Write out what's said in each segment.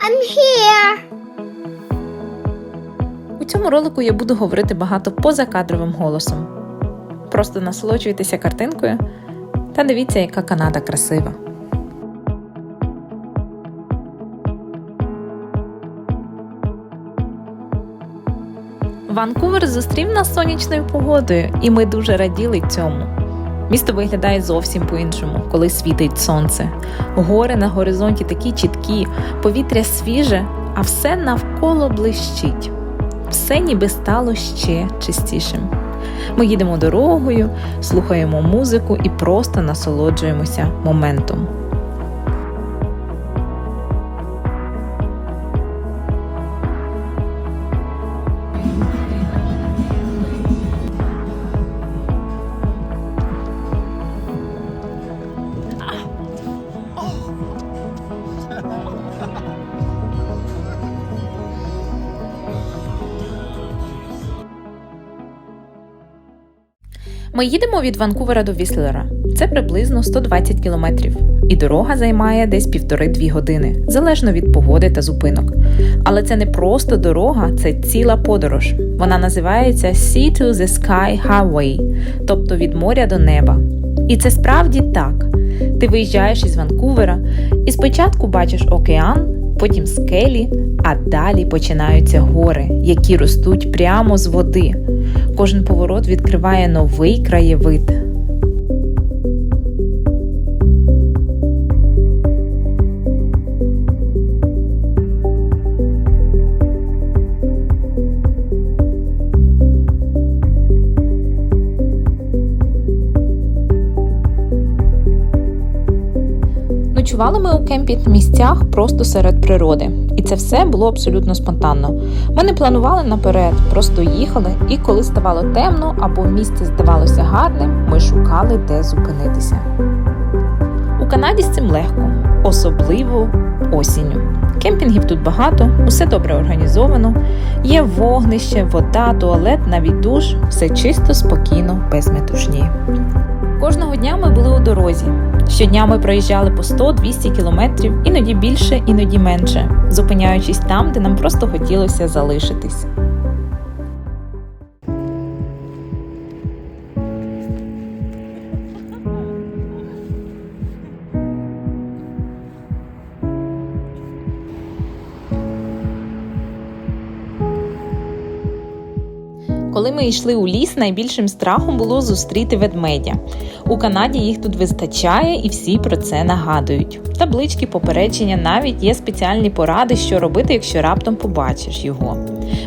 I'm here. У цьому ролику я буду говорити багато позакадровим голосом. Просто насолоджуйтеся картинкою та дивіться, яка Канада красива. Ванкувер зустрів нас сонячною погодою, і ми дуже раділи цьому. Місто виглядає зовсім по-іншому, коли світить сонце. Гори на горизонті такі чіткі, повітря свіже, а все навколо блищить. Все ніби стало ще чистішим. Ми їдемо дорогою, слухаємо музику і просто насолоджуємося моментом. Ми їдемо від Ванкувера до Віслера. Це приблизно 120 кілометрів, і дорога займає десь півтори-дві години, залежно від погоди та зупинок. Але це не просто дорога, це ціла подорож. Вона називається Sea to the Sky Highway, тобто від моря до неба. І це справді так. Ти виїжджаєш із Ванкувера і спочатку бачиш океан, потім скелі, а далі починаються гори, які ростуть прямо з води. Кожен поворот відкриває новий краєвид. Ночували ми у кемпі місцях просто серед природи, і це все було абсолютно спонтанно. Ми не планували наперед, просто їхали, і коли ставало темно або місце здавалося гарним, ми шукали, де зупинитися. У Канаді з цим легко, особливо осінню. Кемпінгів тут багато, усе добре організовано, є вогнище, вода, туалет, навіть душ, все чисто, спокійно, без метушні. Кожного дня ми були у дорозі. Щодня ми проїжджали по 100-200 кілометрів, іноді більше, іноді менше, зупиняючись там, де нам просто хотілося залишитись. Ми йшли у ліс, найбільшим страхом було зустріти ведмедя. У Канаді їх тут вистачає, і всі про це нагадують. Таблички попередження навіть є спеціальні поради, що робити, якщо раптом побачиш його.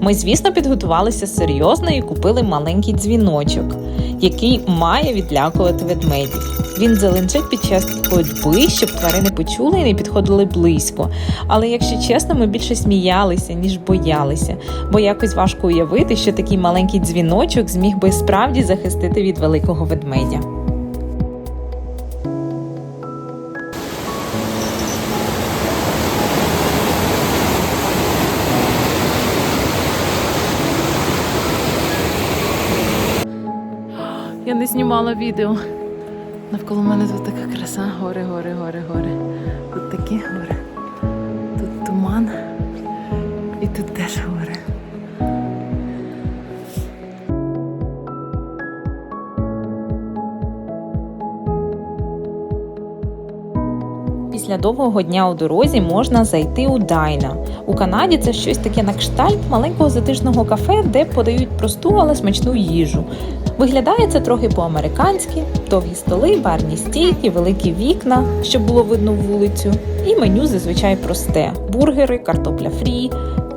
Ми, звісно, підготувалися серйозно і купили маленький дзвіночок, який має відлякувати ведмедів. Він залинчить під час ходьби, щоб тварини почули і не підходили близько. Але якщо чесно, ми більше сміялися, ніж боялися, бо якось важко уявити, що такий маленький дзвіночок зміг би справді захистити від великого ведмедя. Знімала відео. Навколо мене тут така краса, гори, гори, гори, гори. Тут такі гори. Тут туман. І тут теж гори. Після довгого дня у дорозі можна зайти у Дайна. У Канаді це щось таке на кштальт маленького затишного кафе, де подають просту, але смачну їжу. Виглядає це трохи по-американськи: довгі столи, барні стійки, великі вікна, щоб було видно вулицю. І меню зазвичай просте: бургери, картопля фрі,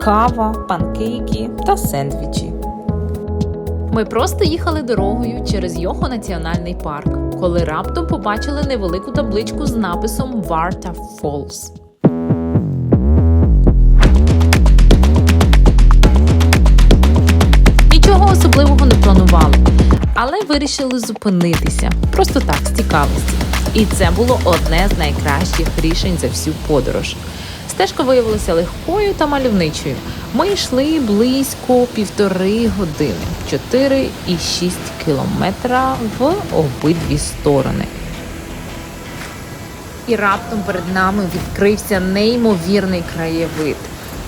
кава, панкейки та сендвічі. Ми просто їхали дорогою через його національний парк, коли раптом побачили невелику табличку з написом Варта Falls. Нічого особливого не планували, але вирішили зупинитися просто так, з цікавості. І це було одне з найкращих рішень за всю подорож. Стежка виявилася легкою та мальовничою. Ми йшли близько півтори години, 4,6 кілометра в обидві сторони. І раптом перед нами відкрився неймовірний краєвид,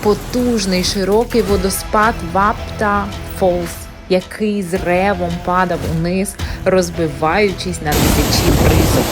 потужний широкий водоспад Вапта Фолс, який з ревом падав униз, розбиваючись на тисячі бризок.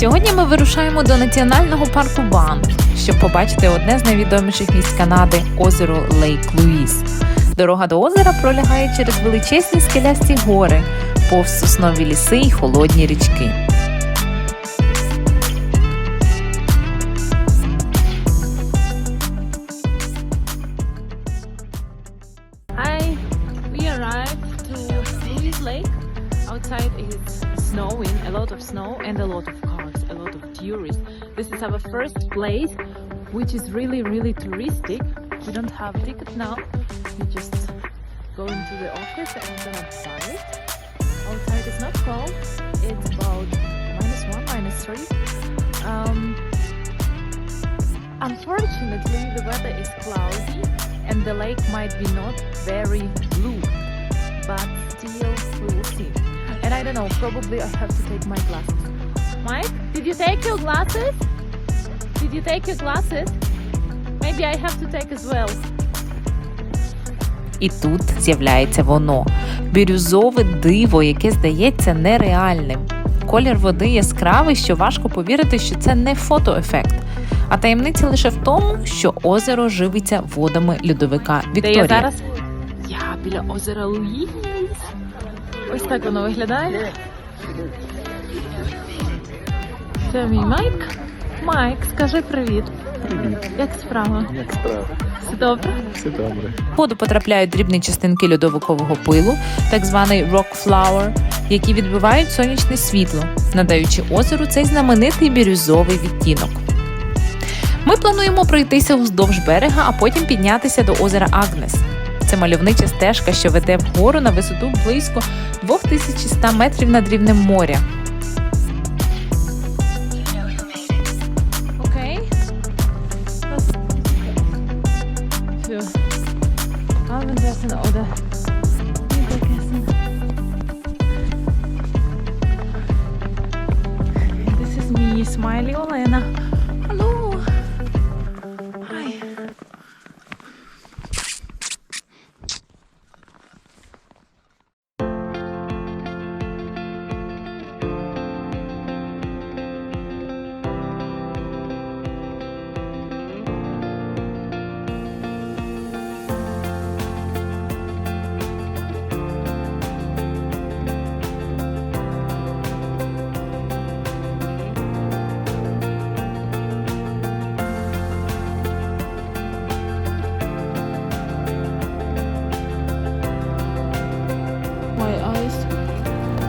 Сьогодні ми вирушаємо до національного парку Банк, щоб побачити одне з найвідоміших місць Канади озеро Лейк Луїс. Дорога до озера пролягає через величезні скелясті гори, повз соснові ліси й холодні річки. First place, which is really, really touristic. We don't have ticket now. We just go into the office and buy it. Outside is not cold. It's about minus one, minus three. Um, unfortunately, the weather is cloudy and the lake might be not very blue, but still we will see. And I don't know, probably I have to take my glasses. Mike, did you take your glasses? Did you take your glasses? Maybe I have to take as well. І тут з'являється воно бірюзове диво, яке здається нереальним. Колір води яскравий, що важко повірити, що це не фотоефект. А таємниця лише в тому, що озеро живиться водами льодовика Вікторія. я зараз? Я біля озера Луїс. Ось так воно виглядає. Це мій Майк. Майк, скажи привіт. Привіт, Як справа? як справа? Все добре? Все добре. В воду потрапляють дрібні частинки льодовикового пилу, так званий rock flour, які відбивають сонячне світло, надаючи озеру цей знаменитий бірюзовий відтінок. Ми плануємо пройтися уздовж берега, а потім піднятися до озера Агнес. Це мальовнича стежка, що веде вгору на висоту близько 2100 метрів над рівнем моря.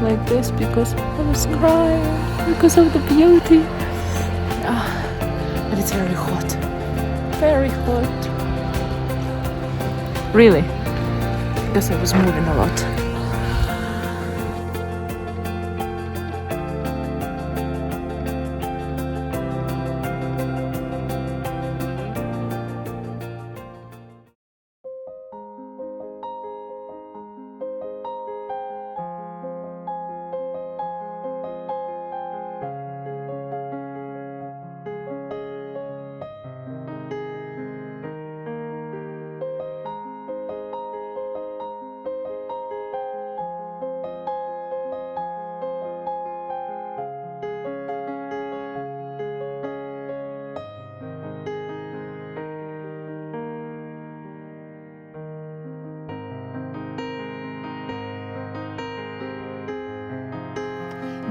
Like this because I was crying because of the beauty. Ah, but it's very hot. Very hot. Really? Because I was moving a lot.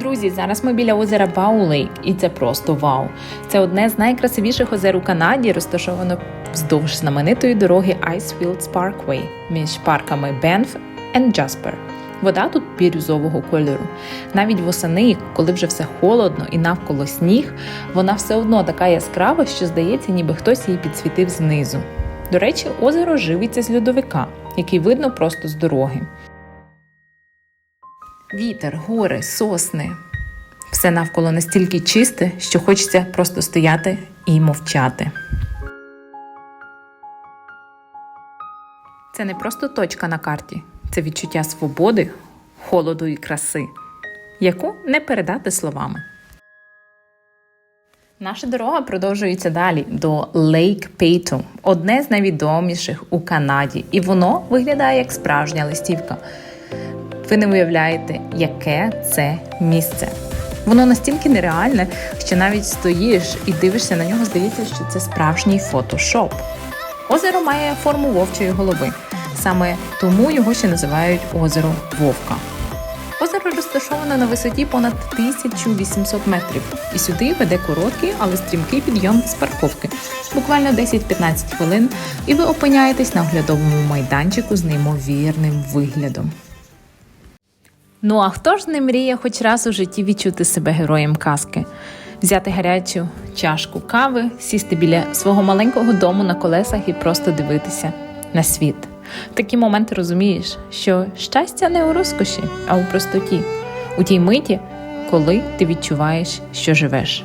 Друзі, зараз ми біля озера Вау Лейк, і це просто вау. Це одне з найкрасивіших озер у Канаді, розташовано вздовж знаменитої дороги Icefields Parkway між парками Бенф і Джаспер. Вода тут бірюзового кольору. Навіть восени, коли вже все холодно і навколо сніг, вона все одно така яскрава, що здається, ніби хтось її підсвітив знизу. До речі, озеро живиться з льодовика, який видно просто з дороги. Вітер, гори, сосни. Все навколо настільки чисте, що хочеться просто стояти і мовчати. Це не просто точка на карті, це відчуття свободи, холоду і краси, яку не передати словами. Наша дорога продовжується далі до Лейк Пейту, одне з найвідоміших у Канаді, і воно виглядає як справжня листівка. Ви не уявляєте, яке це місце. Воно настільки нереальне, що навіть стоїш і дивишся на нього, здається, що це справжній фотошоп. Озеро має форму вовчої голови. Саме тому його ще називають озеро Вовка. Озеро розташоване на висоті понад 1800 метрів, і сюди веде короткий, але стрімкий підйом з парковки. Буквально 10-15 хвилин, і ви опиняєтесь на оглядовому майданчику з неймовірним виглядом. Ну а хто ж не мріє хоч раз у житті відчути себе героєм казки? Взяти гарячу чашку кави, сісти біля свого маленького дому на колесах і просто дивитися на світ. В такі моменти розумієш, що щастя не у розкоші, а у простоті, у тій миті, коли ти відчуваєш, що живеш.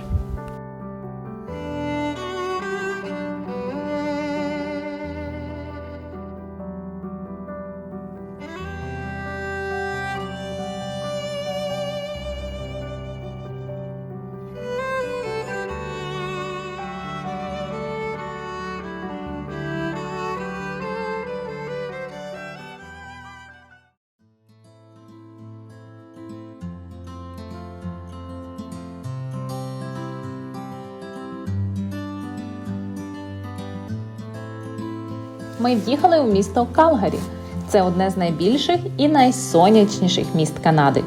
Ми в'їхали у місто Калгарі. Це одне з найбільших і найсонячніших міст Канади.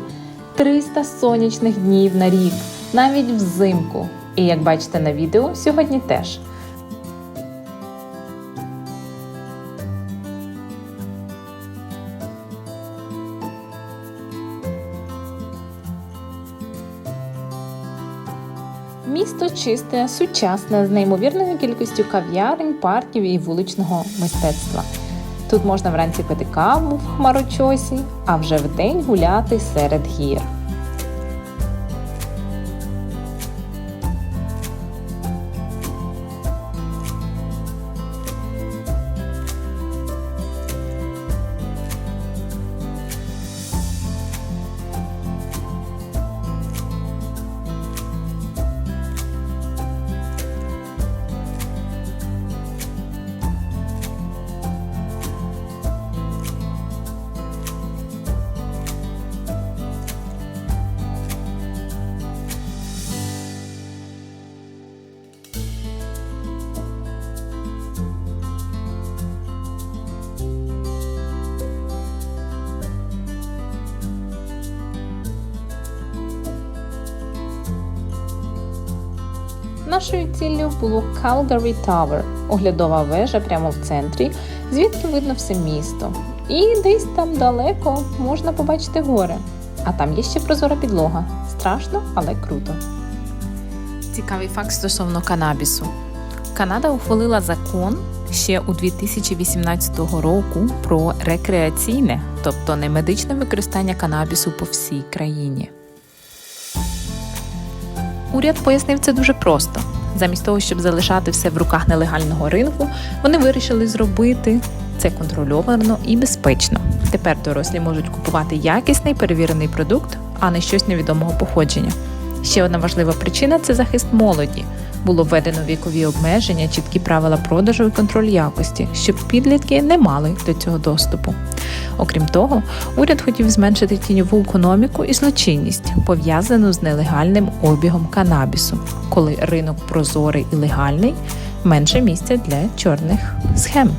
300 сонячних днів на рік, навіть взимку. І як бачите на відео, сьогодні теж. Чисте, сучасне, з неймовірною кількістю кав'ярень, парків і вуличного мистецтва. Тут можна вранці пити каву в хмарочосі, а вже вдень гуляти серед гір. Нашою ціллю було Calgary Tower, оглядова вежа прямо в центрі, звідки видно все місто. І десь там далеко можна побачити гори. А там є ще прозора підлога. Страшно, але круто. Цікавий факт стосовно канабісу. Канада ухвалила закон ще у 2018 року про рекреаційне, тобто не медичне використання канабісу по всій країні. Уряд пояснив це дуже просто. Замість того, щоб залишати все в руках нелегального ринку, вони вирішили зробити це контрольовано і безпечно. Тепер дорослі можуть купувати якісний перевірений продукт, а не щось невідомого походження. Ще одна важлива причина це захист молоді. Було введено вікові обмеження, чіткі правила продажу і контроль якості, щоб підлітки не мали до цього доступу. Окрім того, уряд хотів зменшити тіньову економіку і злочинність, пов'язану з нелегальним обігом канабісу, коли ринок прозорий і легальний, менше місця для чорних схем.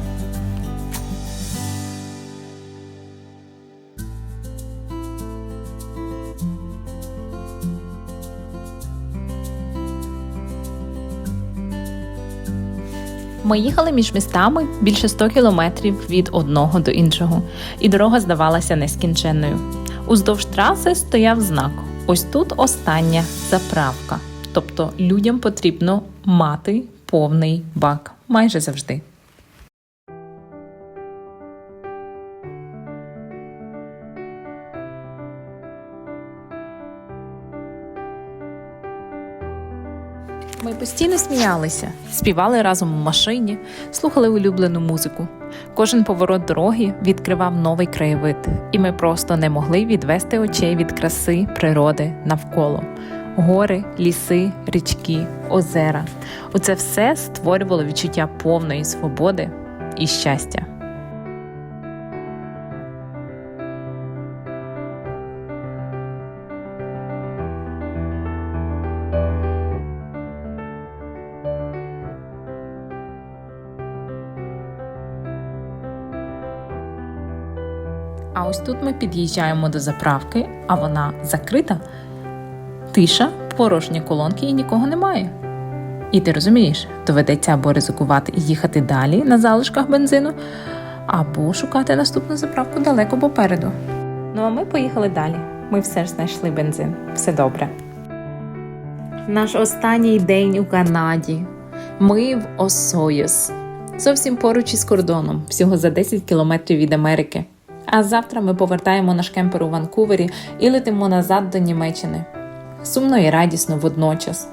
Ми їхали між містами більше 100 кілометрів від одного до іншого, і дорога здавалася нескінченною. Уздовж траси стояв знак. Ось тут остання заправка. Тобто людям потрібно мати повний бак майже завжди. Постійно сміялися, співали разом у машині, слухали улюблену музику. Кожен поворот дороги відкривав новий краєвид, і ми просто не могли відвести очей від краси природи навколо. Гори, ліси, річки, озера. Оце все створювало відчуття повної свободи і щастя. Ось тут ми під'їжджаємо до заправки, а вона закрита. Тиша, порожні колонки і нікого немає. І ти розумієш, доведеться або ризикувати і їхати далі на залишках бензину, або шукати наступну заправку далеко попереду. Ну а ми поїхали далі. Ми все ж знайшли бензин. Все добре. Наш останній день у Канаді. Ми в Осоєс. Зовсім поруч із кордоном, всього за 10 кілометрів від Америки. А завтра ми повертаємо наш кемпер у Ванкувері і летимо назад до Німеччини. Сумно і радісно водночас.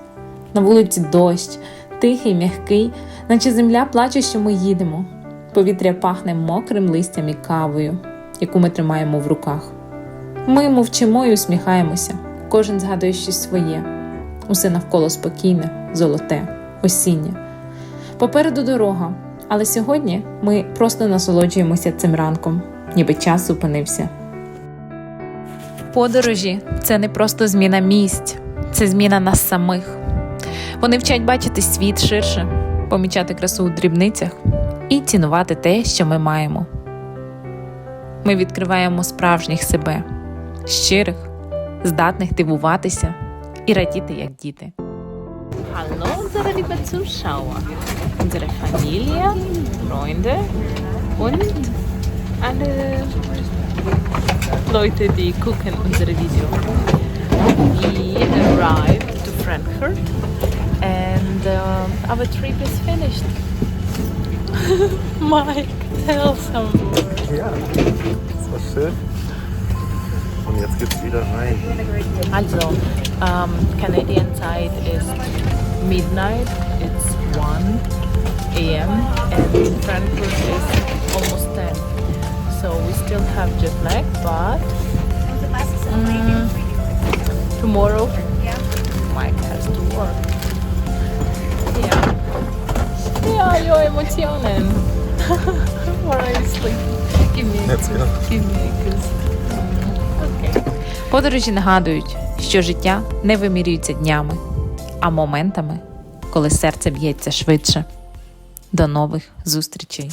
На вулиці дощ, тихий, м'який, наче земля плаче, що ми їдемо. Повітря пахне мокрим листям і кавою, яку ми тримаємо в руках. Ми мовчимо і усміхаємося. Кожен згадує щось своє. Усе навколо спокійне, золоте, осіннє. Попереду дорога, але сьогодні ми просто насолоджуємося цим ранком, ніби час зупинився. Подорожі це не просто зміна місць, це зміна нас самих. Вони вчать бачити світ ширше, помічати красу у дрібницях і цінувати те, що ми маємо. Ми відкриваємо справжніх себе, щирих, здатних дивуватися і радіти як діти. Hallo unsere liebe Zuschauer, unsere Familie, Freunde und alle Leute, die gucken unsere Video. We arrived to Frankfurt and um, our trip is finished. Mike, tell some more. Ja, das war schön. Und jetzt geht's wieder rein. Also, um, Canadian side is midnight, it's 1 a.m. and in Frankfurt is almost 10. So we still have jet lag, but mm, tomorrow Mike has to work. Yeah. Yeah, your Emotionen. Where are you sleeping? Give me a Jetzt wieder. Give me a kiss. Okay. Подорожі нагадують, що життя не вимірюється днями, а моментами, коли серце б'ється швидше. До нових зустрічей!